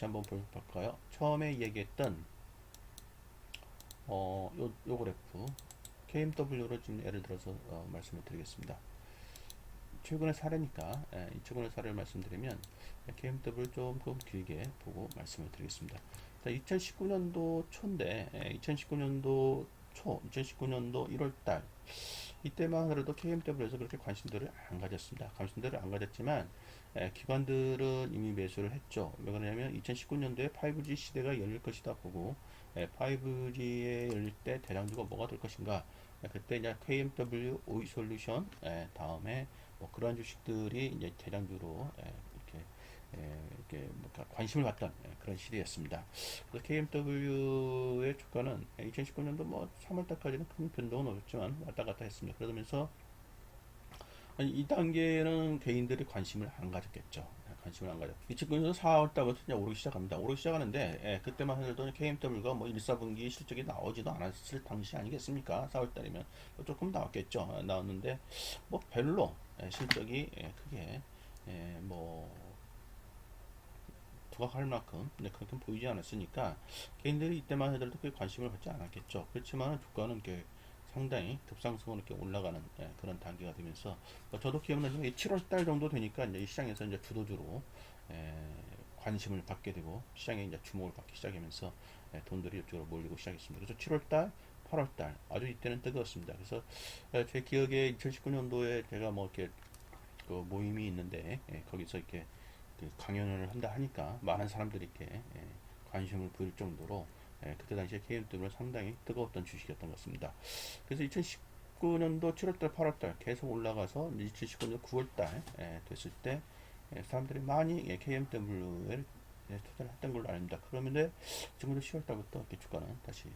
다시 한번 볼까요? 처음에 얘기했던 어, 요, 요 그래프 KMW로 지금 예를 들어서 어, 말씀을 드리겠습니다. 최근의 사례니까 예, 이 최근의 사례를 말씀드리면 KMW 조금 길게 보고 말씀을 드리겠습니다. 자, 2019년도 초인데 2019년도 초, 2019년도 1월달 이때만 하더라도 KMW에서 그렇게 관심들을 안 가졌습니다. 관심들을 안 가졌지만 에, 기관들은 이미 매수를 했죠. 왜 그러냐면 2019년도에 5G 시대가 열릴 것이다 보고 에, 5G에 열릴 때 대장주가 뭐가 될 것인가 에, 그때 이제 KMW 오이 솔루션 에, 다음에 뭐 그러한 주식들이 이제 대장주로 에, 에, 이렇게 뭔가 관심을 갖던 에, 그런 시대였습니다. 그래서 KMW의 주가는 2019년도 뭐 3월달까지는 큰 변동은 없었지만 왔다 갔다 했습니다. 그러면서 이 단계는 개인들이 관심을 안 가졌겠죠. 예, 관심을 안 가졌. 2009년 4월 달부터 이제 오르기 시작합니다. 오르기 시작하는데 예, 그때만 해도 KMW가 뭐 1, 4분기 실적이 나오지도 않았을 당시 아니겠습니까? 4월 달이면 뭐 조금 나왔겠죠. 어, 나왔는데 뭐 별로 예, 실적이 예, 크게 예, 뭐 부각할 만큼 네, 그렇게 보이지 않았으니까 개인들이 이때만 하더라도 그 관심을 갖지 않았겠죠. 그렇지만 주가는 이렇게 상당히 급상승으로 이렇게 올라가는 예, 그런 단계가 되면서 뭐 저도 기억나지만 7월 달 정도 되니까 이제 이 시장에서 이제 주도주로 예, 관심을 받게 되고 시장에 이제 주목을 받기 시작하면서 예, 돈들이 이쪽으로 몰리고 시작했습니다. 그래서 7월 달, 8월 달 아주 이때는 뜨거웠습니다. 그래서 예, 제 기억에 2019년도에 제가 뭐 이렇게 그 모임이 있는데 예, 거기서 이렇게 그 강연을 한다 하니까 많은 사람들이 이렇게 예, 관심을 보일 정도로 예, 그때 당시에 KMW는 상당히 뜨거웠던 주식이었던 것 같습니다. 그래서 2019년도 7월달, 8월달 계속 올라가서 2019년 9월달 예, 됐을 때 예, 사람들이 많이 예, KMW에 예, 투자를 했던 걸로 압니다. 그러면 지금도 10월달부터 이렇게 주가는 다시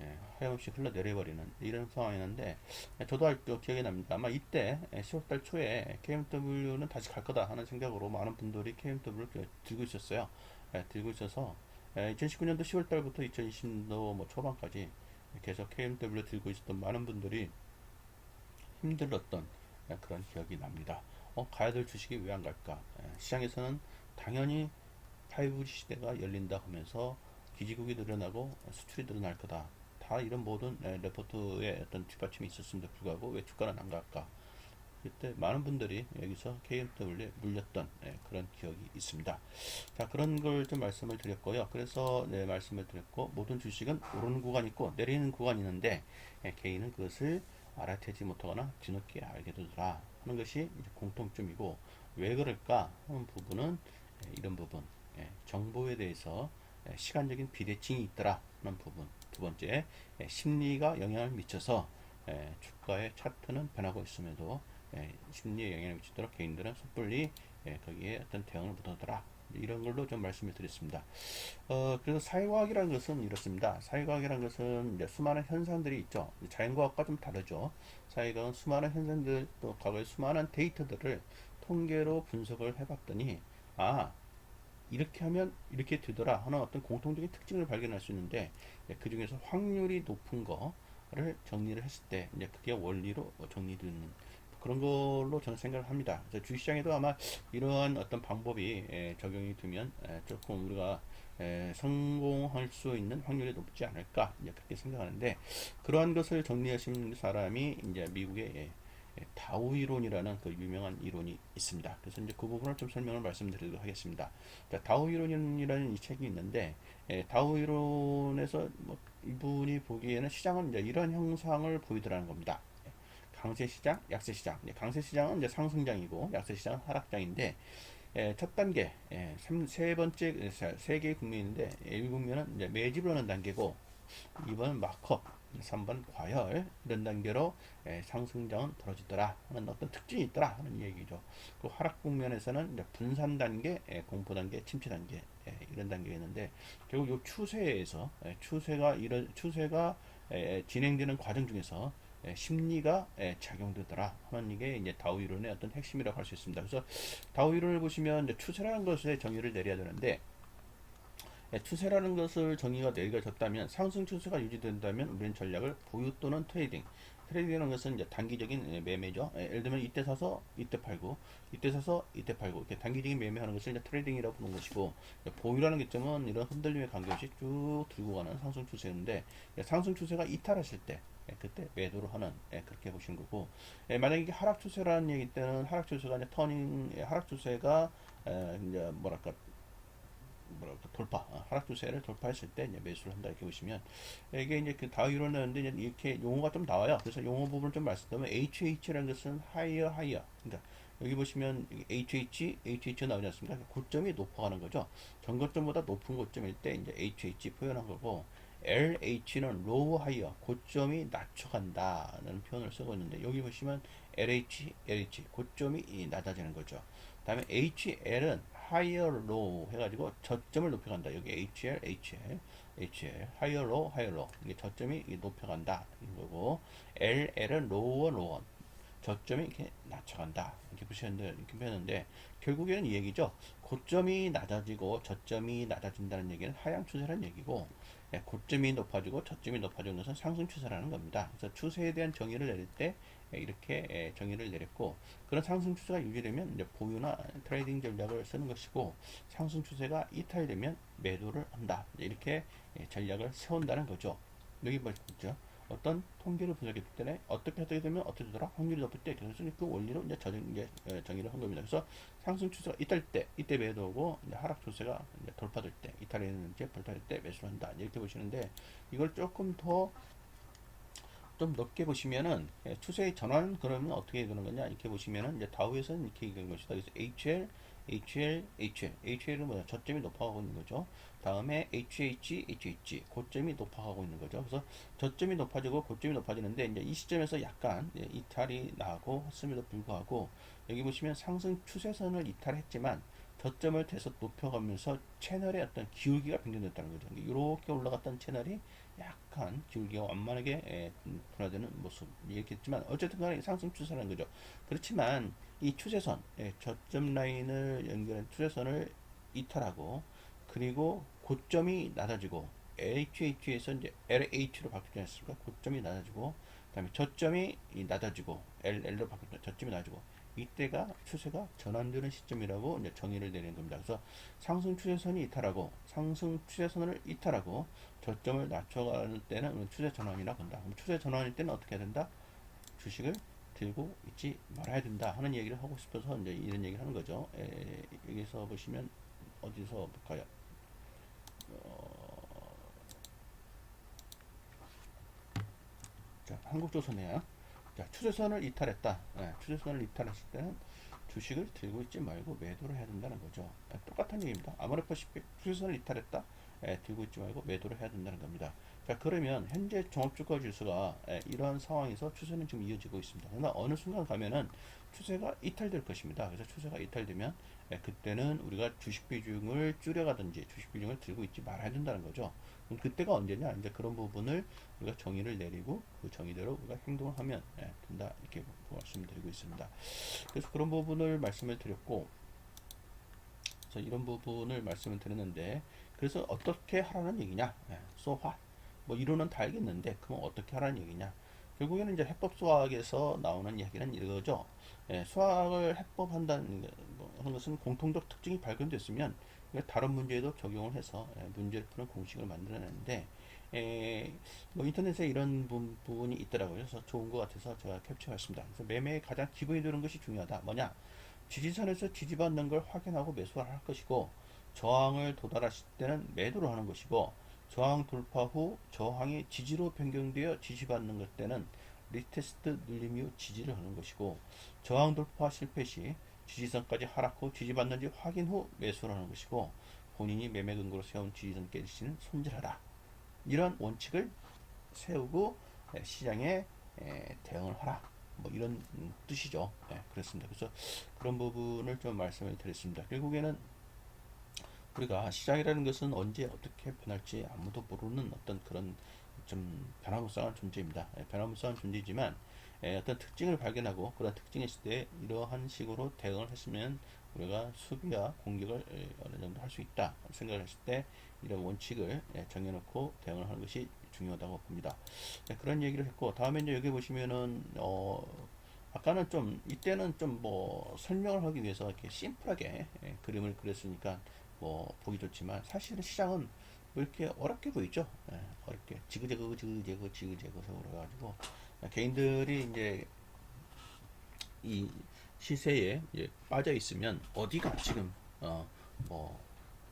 예, 하염없이 흘러내려버리는 이런 상황이었는데 예, 저도 아직도 기억이 납니다. 아마 이때 예, 10월달 초에 KMW는 다시 갈 거다 하는 생각으로 많은 분들이 KMW를 들고 있었어요. 예, 들고 있어서 2019년도 10월달부터 2020년도 뭐 초반까지 계속 KMW 들고 있었던 많은 분들이 힘들었던 예, 그런 기억이 납니다. 어, 가야 될 주식이 왜 안 갈까? 예, 시장에서는 당연히 5G 시대가 열린다 하면서 기지국이 늘어나고 수출이 늘어날 거다. 다 이런 모든 예, 레포트에 어떤 뒷받침이 있었음에도 불구하고 왜 주가는 안 갈까? 그때 많은 분들이 여기서 KMW에 물렸던 예, 그런 기억이 있습니다. 자 그런 걸 좀 말씀을 드렸고요. 그래서 네, 말씀을 드렸고 모든 주식은 오르는 구간이 있고 내리는 구간이 있는데 예, 개인은 그것을 알아채지 못하거나 뒤늦게 알게 되더라 하는 것이 공통점이고 왜 그럴까 하는 부분은 예, 이런 부분 예, 정보에 대해서 예, 시간적인 비대칭이 있더라 하는 부분 두 번째 예, 심리가 영향을 미쳐서 예, 주가의 차트는 변하고 있음에도 예, 심리에 영향을 미치도록 개인들은 섣불리 예, 거기에 어떤 대응을 못하더라. 이런 걸로 좀 말씀을 드렸습니다. 어, 그래서 사회과학이라는 것은 이렇습니다. 사회과학이라는 것은 수많은 현상들이 있죠. 자연과학과 좀 다르죠. 사회과학은 수많은 현상들, 또 과거의 수많은 데이터들을 통계로 분석을 해봤더니, 아, 이렇게 하면 이렇게 되더라 하는 어떤 공통적인 특징을 발견할 수 있는데, 예, 그 중에서 확률이 높은 거를 정리를 했을 때, 이제 그게 원리로 정리되는 그런 걸로 저는 생각을 합니다. 주식시장에도 아마 이러한 어떤 방법이 에, 적용이 되면 에, 조금 우리가 에, 성공할 수 있는 확률이 높지 않을까 그렇게 생각하는데 그러한 것을 정리하신 사람이 이제 미국의 예, 예, 다우 이론이라는 그 유명한 이론이 있습니다. 그래서 이제 그 부분을 좀 설명을 말씀드리도록 하겠습니다. 자, 다우 이론이라는 이 책이 있는데 예, 다우 이론에서 뭐 이분이 보기에는 시장은 이제 이런 형상을 보이더라는 겁니다. 강세 시장, 약세 시장. 강세 시장은 이제 상승장이고 약세 시장은 하락장인데 예, 첫 단계, 예, 삼, 세 번째 세 개의 국면인데 1국면은 이제 매집을 하는 단계고 2번은 마크업, 3번 과열 이런 단계로 예, 상승장은 벌어지더라 하는 어떤 특징이 있더라 하는 얘기죠. 그 하락 국면에서는 분산 단계, 예, 공포 단계, 침체 단계 예, 이런 단계가 있는데 결국 이 추세에서 예, 추세가 이런 추세가 예, 진행되는 과정 중에서 예, 심리가 예, 작용되더라 하는 이게 이제 다우 이론의 어떤 핵심이라고 할 수 있습니다. 그래서 다우 이론을 보시면 추세라는 것에 정의를 내려야 되는데 예, 추세라는 것을 정의가 내려졌다면 상승 추세가 유지된다면 우리는 전략을 보유 또는 트레이딩 트레이딩이라는 것은 이제 단기적인 예, 매매죠. 예, 예를 들면 이때 사서 이때 팔고, 이때 사서 이때 팔고, 이렇게 단기적인 매매하는 것을 이제 트레이딩이라고 부르는 것이고, 보유라는 개점은 이런 흔들림에 관계없이 쭉 들고 가는 상승 추세인데, 예, 상승 추세가 이탈했을 때, 예, 그때 매도를 하는 예, 그렇게 보시는 거고, 예, 만약에 이게 하락 추세라는 얘기 때는 하락 추세가 이제 터닝, 예, 하락 추세가 에, 이제 뭐랄까 뭐랄까 돌파 어, 하락 추세를 돌파했을 때 이제 매수를 한다 이렇게 보시면 이게 이제 그 다우 이론이었는데 이제 이렇게 용어가 좀 나와요. 그래서 용어 부분을 좀 말씀드리면 HH라는 것은 higher higher 그러니까 여기 보시면 HH, HH 나오지 않습니까? 고점이 높아가는 거죠. 전고점보다 높은 고점일 때 이제 HH 표현한 거고 LH는 low higher 고점이 낮춰간다는 표현을 쓰고 있는데 여기 보시면 LH, LH 고점이 이 낮아지는 거죠. 다음에 HL은 higher low 해가지고 저점을 높여간다. 여기 HL, HL, HL, higher low, higher low 이게 저점이 이 높여간다. 이 거고. LL은 lower lower 저점이 이렇게 낮춰간다. 이렇게 보시는데 이렇게 표현하는데 결국에는 이 얘기죠. 고점이 낮아지고 저점이 낮아진다는 얘기는 하향 추세라는 얘기고 예, 고점이 높아지고 저점이 높아지는 것은 상승 추세라는 겁니다. 그래서 추세에 대한 정의를 내릴 때 예, 이렇게 예, 정의를 내렸고 그런 상승 추세가 유지되면 이제 보유나 트레이딩 전략을 쓰는 것이고 상승 추세가 이탈되면 매도를 한다 이렇게 예, 전략을 세운다는 거죠. 여기 보시죠. 어떤 통계를 분석했기 때문에 어떻게 하게 되면 어떻게 되더라 확률이 높을 때 그래서 그 원리로 이제 저 이제 예, 정의를 한 겁니다. 그래서 상승 추세가 이탈 때 이때 매도하고 이제 하락 추세가 이제 돌파될 때 이탈했는지 돌파될 때 매수를 한다 이렇게 보시는데 이걸 조금 더좀 넓게 보시면은 예, 추세의 전환 그러면 어떻게 되는 거냐 이렇게 보시면은 이제 다우에서는 이렇게 얘기하는 것이다. 그래서 HL, HL, HL, HL은 뭐야? 저점이 높아가고 있는 거죠. 다음에 HH, HH 고점이 높아가고 있는 거죠. 그래서 저점이 높아지고 고점이 높아지는데 이제 이 시점에서 약간 예, 이탈이 나고 했음에도 불구하고 여기 보시면 상승 추세선을 이탈했지만 저점을 계속 높여가면서 채널의 어떤 기울기가 변경됐다는 거죠. 이렇게 올라갔던 채널이 약간 기울기가 완만하게 예, 음, 분화되는 모습 이렇겠지만 어쨌든 간에 상승 추세라는 거죠. 그렇지만 이 추세선 예, 저점 라인을 연결한 추세선을 이탈하고 그리고 고점이 낮아지고 LHH에서 이제 LH로 바뀌지 않습니까? 고점이 낮아지고 그다음에 저점이 이 낮아지고 LL로 바뀌죠. 저점이 낮아지고 이때가 추세가 전환되는 시점이라고 이제 정의를 내리는 겁니다. 그래서 상승 추세선이 이탈하고 상승 추세선을 이탈하고 저점을 낮춰가는 때는 추세 전환이라 본다. 그럼 추세 전환일 때는 어떻게 해야 된다? 주식을 들고 있지 말아야 된다 하는 얘기를 하고 싶어서 이제 이런 얘기를 하는 거죠. 에, 여기서 보시면 어디서 볼까요? 어, 자, 한국조선이에요. 자, 추세선을 이탈했다. 예, 추세선을 이탈했을 때는 주식을 들고 있지 말고 매도를 해야 된다는 거죠. 예, 똑같은 얘기입니다. 아모레퍼시픽 추세선을 이탈했다. 예, 들고 있지 말고 매도를 해야 된다는 겁니다. 자, 그러면 현재 종합주가 지수가 예, 이러한 상황에서 추세는 지금 이어지고 있습니다. 그러나 어느 순간 가면은 추세가 이탈될 것입니다. 그래서 추세가 이탈되면 예, 그때는 우리가 주식 비중을 줄여가든지 주식 비중을 들고 있지 말아야 된다는 거죠. 그럼 그때가 언제냐? 이제 그런 부분을 우리가 정의를 내리고 그 정의대로 우리가 행동을 하면 예, 된다 이렇게 말씀을 드리고 있습니다. 그래서 그런 부분을 말씀을 드렸고, 그래서 이런 부분을 말씀을 드렸는데, 그래서 어떻게 하라는 얘기냐? 예, so what? 뭐 이론은 다 알겠는데, 그럼 어떻게 하라는 얘기냐? 결국에는 이제 해법 수학에서 나오는 이야기는 이거죠. 예, 수학을 해법한다는 거- 뭐 것은 공통적 특징이 발견됐으면 다른 문제에도 적용을 해서 예, 문제를 푸는 공식을 만들어내는데 에, 뭐 인터넷에 이런 부, 분이 있더라고요. 그래서 좋은 것 같아서 제가 캡처했습니다. 그래서 매매의 가장 기본이 되는 것이 중요하다. 뭐냐? 지지선에서 지지받는 걸 확인하고 매수를 할 것이고 저항을 도달했을 때는 매도를 하는 것이고 저항 돌파 후 저항이 지지로 변경되어 지지받는 것 때는 리테스트 눌림 이후 지지를 하는 것이고 저항 돌파 실패 시 지지선까지 하락 후 지지받는지 확인 후 매수를 하는 것이고 본인이 매매 근거로 세운 지지선 깨질 시는 손질하라. 이런 원칙을 세우고 에, 시장에 에, 대응을 하라. 뭐 이런 음, 뜻이죠. 예, 그렇습니다. 그래서 그런 부분을 좀 말씀을 드렸습니다. 결국에는 우리가 시장이라는 것은 언제 어떻게 변할지 아무도 모르는 어떤 그런 좀 변화무쌍한 존재입니다. 예, 변화무쌍한 존재지만 예, 어떤 특징을 발견하고 그런 특징이 있을 때 이러한 식으로 대응을 했으면 우리가 수비와 공격을 예, 어느 정도 할 수 있다 생각을 했을 때 이런 원칙을 예, 정해놓고 대응을 하는 것이 중요하다고 봅니다. 네, 그런 얘기를 했고 다음에 이제 여기 보시면은 어 아까는 좀 이때는 좀 뭐 설명을 하기 위해서 이렇게 심플하게 예, 그림을 그렸으니까 뭐 보기 좋지만 사실은 시장은 왜 이렇게 어렵게 보이죠? 예, 어렵게 지그재그 지그재그 지그재그 그래가지고 개인들이 이제 이 시세에 이제 빠져 있으면 어디가 지금 어 뭐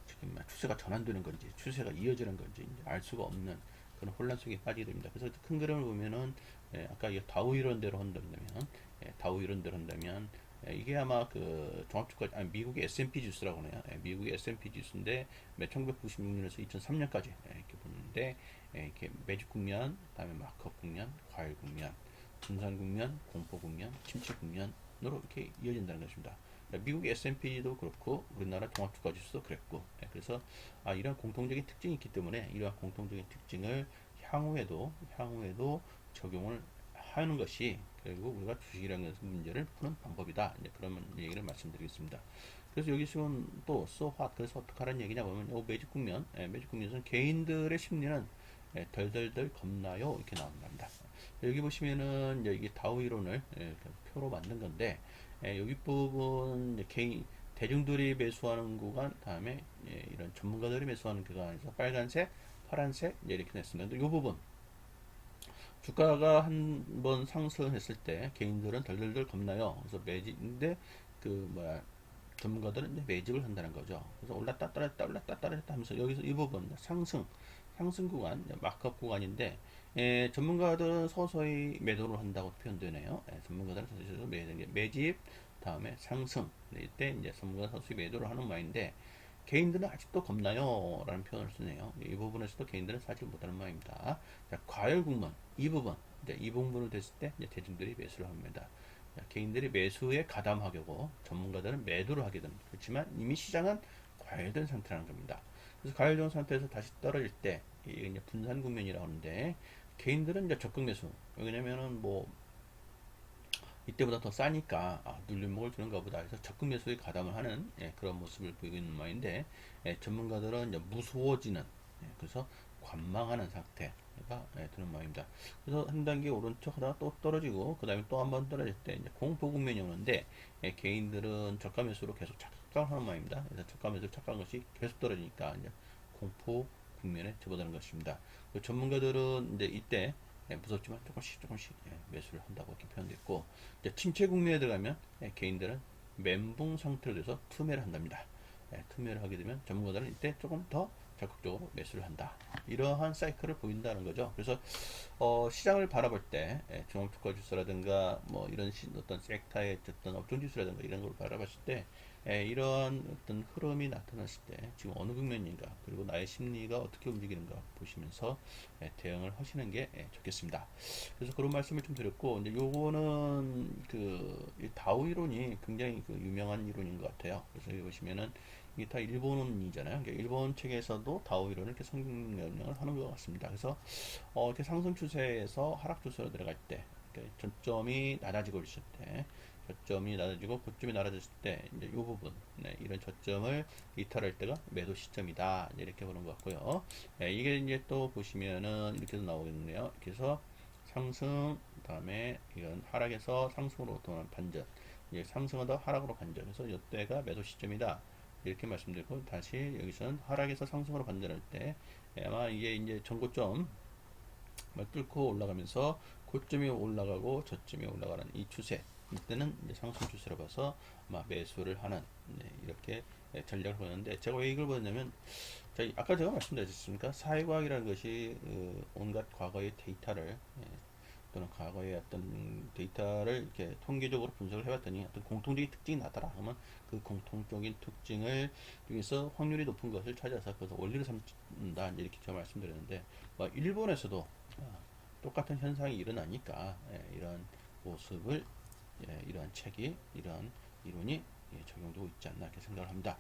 지금 추세가 전환되는 건지 추세가 이어지는 건지 알 수가 없는 그런 혼란 속에 빠지게 됩니다. 그래서 큰 그림을 보면은 예, 아까 이 다우 이론대로 한다면 예, 다우 이론대로 한다면 예, 이게 아마 그 종합주가 아니 미국의 S&P 지수라고 하네요. 예, 미국의 S&P 지수인데 1996년에서 2003년까지 예, 이렇게 보는데 예, 이렇게 매직 국면, 다음에 마크업 국면, 과일 국면, 분산 국면, 공포 국면, 침체 국면으로 이렇게 이어진다는 것입니다. 그러니까 미국 S&P도 그렇고 우리나라 종합주가 지수도 그랬고 예, 그래서 아, 이런 공통적인 특징이 있기 때문에 이러한 공통적인 특징을 향후에도 향후에도 적용을 하는 것이 결국 우리가 주식이라는 것은 문제를 푸는 방법이다. 이제 그런 얘기를 말씀드리겠습니다. 그래서 여기 지금 또 so what 그래서 어떡하라는 얘기냐 보면 요 매직 국면 예, 매직 국면에서는 개인들의 심리는 예, 덜덜덜 겁나요 이렇게 나온답니다. 여기 보시면은 이게 다우 이론을 예, 표로 만든 건데 예, 여기 부분 개인 대중들이 매수하는 구간 다음에 예, 이런 전문가들이 매수하는 구간에서 빨간색, 파란색 이렇게 냈습니다. 이 부분 주가가 한 번 상승했을 때 개인들은 덜덜덜 겁나요. 그래서 매집인데 그 뭐야 전문가들은 이제 매집을 한다는 거죠. 그래서 올랐다 떨어졌다 올랐다 떨어졌다 하면서 여기서 이 부분 상승 상승 구간 마크업 구간인데 예, 전문가들은 서서히 매도를 한다고 표현되네요. 예, 전문가들은 서서히 매집, 다음에 상승 네, 이때 이제 전문가 서서히 매도를 하는 모양인데 개인들은 아직도 겁나요 라는 표현을 쓰네요. 이 부분에서도 개인들은 사지 못하는 모양입니다. 자, 과열 국면 이 부분 이제 이 부분으로 됐을 때 이제 대중들이 매수를 합니다. 자, 개인들이 매수에 가담하고 전문가들은 매도를 하게 됩니다. 그렇지만 이미 시장은 과열된 상태라는 겁니다. 그래서 과열된 상태에서 다시 떨어질 때 이게 이제 분산 국면이라고 하는데 개인들은 이제 적극 매수 왜냐면은 뭐 이때보다 더 싸니까 아, 눌림목을 주는가 보다 해서 적극 매수에 가담을 하는 예, 그런 모습을 보이고 있는 모양인데 예, 전문가들은 이제 무서워지는 예, 그래서 관망하는 상태가 예, 드는 모양입니다. 그래서 한 단계 오른쪽 하다가 또 떨어지고 그 다음에 또 한 번 떨어질 때 이제 공포 국면이 오는데 예, 개인들은 저가 매수로 계속 착각하는 모양입니다. 그래서 저가 매수 착각한 것이 계속 떨어지니까 이제 공포 국면에 접어드는 것입니다. 그 전문가들은 이제 이때 예, 무섭지만 조금씩 조금씩 예, 매수를 한다고 이렇게 표현됐고 이제 침체 국면에 들어가면 예, 개인들은 멘붕 상태로 돼서 투매를 한답니다. 예, 투매를 하게 되면 전문가들은 이때 조금 더 적극적으로 매수를 한다. 이러한 사이클을 보인다는 거죠. 그래서 어, 시장을 바라볼 때 예, 종합주가 지수라든가 뭐 이런 시, 어떤 섹터의 어떤 업종 지수라든가 이런 걸 바라봤을 때 예, 이러한 어떤 흐름이 나타났을 때 지금 어느 국면인가 그리고 나의 심리가 어떻게 움직이는가 보시면서 예, 대응을 하시는 게 예, 좋겠습니다. 그래서 그런 말씀을 좀 드렸고 이제 요거는 그이 다우 이론이 굉장히 그 유명한 이론인 것 같아요. 그래서 여기 보시면은 이게 다 일본이잖아요. 그러니까 일본 책에서도 다우 이론을 이렇게 성명을 하는 것 같습니다. 그래서 어, 이렇게 상승 추세에서 하락 추세로 들어갈 때, 저점이 낮아지고 있을 때, 저점이 낮아지고 고점이 낮아졌을 때 이제 이 부분 네, 이런 저점을 이탈할 때가 매도 시점이다. 이렇게 보는 것 같고요. 네, 이게 이제 또 보시면은 이렇게도 나오겠네요. 그래서 상승 다음에 이건 하락에서 상승으로 돌아온 반전. 이제 상승하다 하락으로 반전. 그래서 이때가 매도 시점이다. 이렇게 말씀드리고 다시 여기서는 하락에서 상승으로 반전할 때 예, 아마 이게 이제 전고점 뚫고 올라가면서 고점이 올라가고 저점이 올라가는 이 추세 이때는 이제 상승 추세로 봐서 아마 매수를 하는 네, 이렇게 전략을 보는데 제가 왜 이걸 보냐면 저희 아까 제가 말씀드렸습니까? 사회과학이라는 것이 어, 온갖 과거의 데이터를 예, 또는 과거의 어떤 데이터를 이렇게 통계적으로 분석을 해봤더니 어떤 공통적인 특징이 나더라. 그러면 그 공통적인 특징을 중에서 확률이 높은 것을 찾아서 그래서 원리를 삼는다. 이렇게 제가 말씀드렸는데 뭐 일본에서도 어, 똑같은 현상이 일어나니까 예, 이런 모습을 예, 이러한 책이 이러한 이론이 예, 적용되고 있지 않나 이렇게 생각을 합니다.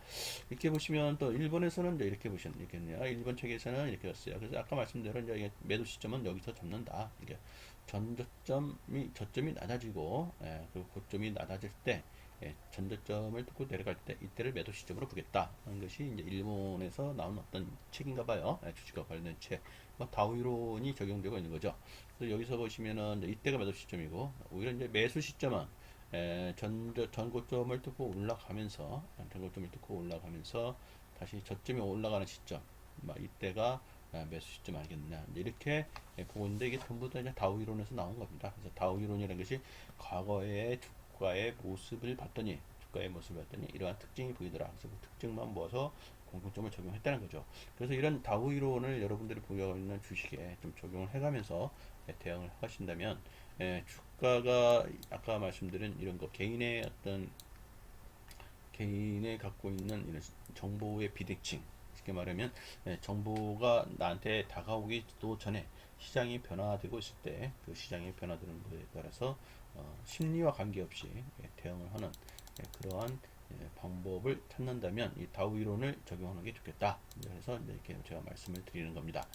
이렇게 보시면 또 일본에서는 이제 이렇게 보시면 이렇겠네요. 일본 책에서는 이렇게 했어요. 그래서 아까 말씀대로 이제 매도 시점은 여기서 잡는다. 이게 전저점이 저점이 낮아지고 예, 그리고 고점이 낮아질 때 예, 전저점을 뚫고 내려갈 때 이때를 매도 시점으로 보겠다 하는 것이 이제 일본에서 나온 어떤 책인가 봐요. 예, 주식과 관련된 책. 뭐 다우이론이 적용되고 있는 거죠. 그래서 여기서 보시면은 이때가 매도 시점이고 오히려 이제 매수 시점은 에, 전저 전고점을 뚫고 올라가면서 전고점을 뚫고 올라가면서 다시 저점이 올라가는 시점, 막 이때가 아, 매수 시점 이제 이렇게 예, 보고 있는데 이게 전부 다 이제 다우 이론에서 나온 겁니다. 그래서 다우 이론이라는 것이 과거의 주가의 모습을 봤더니 주가의 모습을 봤더니 이러한 특징이 보이더라. 그래서 그 특징만 모아서 공통점을 적용했다는 거죠. 그래서 이런 다우 이론을 여러분들이 보유하고 있는 주식에 좀 적용을 해가면서 예, 대응을 하신다면 예, 주가가 아까 말씀드린 이런 거 개인의 어떤 개인의 갖고 있는 이런 정보의 비대칭 쉽게 말하면 예, 정보가 나한테 다가오기도 전에 시장이 변화되고 있을 때 그 시장이 변화되는 것에 따라서 어, 심리와 관계없이 예, 대응을 하는 예, 그러한 예, 방법을 찾는다면 이 다우 이론을 적용하는 게 좋겠다. 그래서 이렇게 제가 말씀을 드리는 겁니다.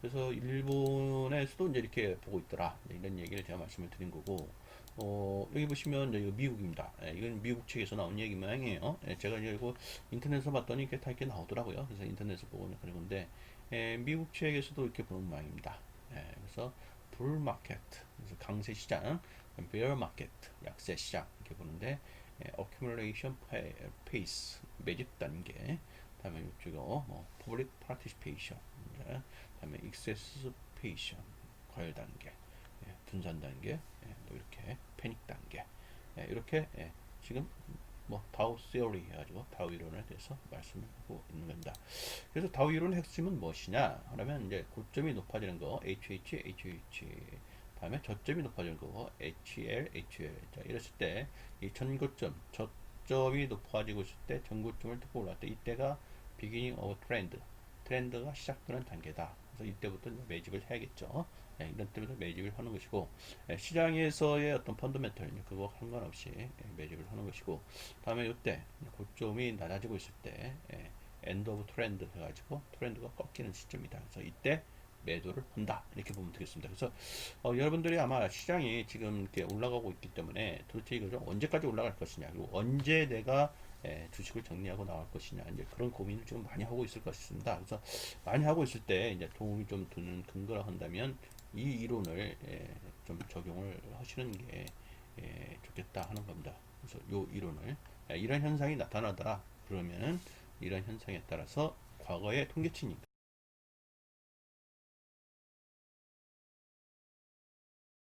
그래서 일본에서도 이제 이렇게 보고 있더라. 이런 얘기를 제가 말씀을 드린 거고, 어, 여기 보시면 이거 미국입니다. 예, 이건 미국 책에서 나온 얘기 모양이에요. 예, 제가 이거 인터넷에서 봤더니 이렇게 다 이렇게 나오더라고요. 그래서 인터넷에서 보고 있는 그런 건데, 예, 미국 책에서도 이렇게 보는 모양입니다. 예, 그래서 불 마켓, 그래서 강세 시장, bear market, 약세 시장 이렇게 보는데, 예, accumulation pa- pace, 매집 단계, 다음에 이쪽은 뭐 public participation, 이제 다음에 excitation, 과열 단계, 예, 분산 단계, 예, 뭐 이렇게 패닉 단계, 예, 이렇게 예, 지금 뭐 다우 세어리 해가지고 다우 이론에 대해서 말씀을 하고 있는 겁니다. 그래서 다우 이론의 핵심은 무엇이냐? 하면 이제 고점이 높아지는 거 HH, HH 다음에 저점이 높아지는 거 HL, HL 자 이랬을 때 이 전고점, 저점이 높아지고 있을 때 전고점을 뚫고 올라갈 때 이때가 beginning of trend 트렌드가 시작되는 단계다. 그래서 이때부터 매집을 해야겠죠. 예, 이런 때부터 매집을 하는 것이고 예, 시장에서의 어떤 펀더멘털 그거 상관없이 예, 매집을 하는 것이고 다음에 이때 고점이 낮아지고 있을 때 예, 엔드 오브 트렌드 해가지고 트렌드가 꺾이는 시점이다. 그래서 이때 매도를 한다 이렇게 보면 되겠습니다. 그래서 어, 여러분들이 아마 시장이 지금 이렇게 올라가고 있기 때문에 도대체 이거 좀 언제까지 올라갈 것이냐 그리고 언제 내가 예, 주식을 정리하고 나갈 것이냐 이제 그런 고민을 좀 많이 하고 있을 것 같습니다. 그래서 많이 하고 있을 때 이제 도움이 좀 되는 근거라 한다면 이 이론을 예, 좀 적용을 하시는 게 예, 좋겠다 하는 겁니다. 그래서 요 이론을 예, 이런 현상이 나타나더라 그러면은 이런 현상에 따라서 과거의 통계치니까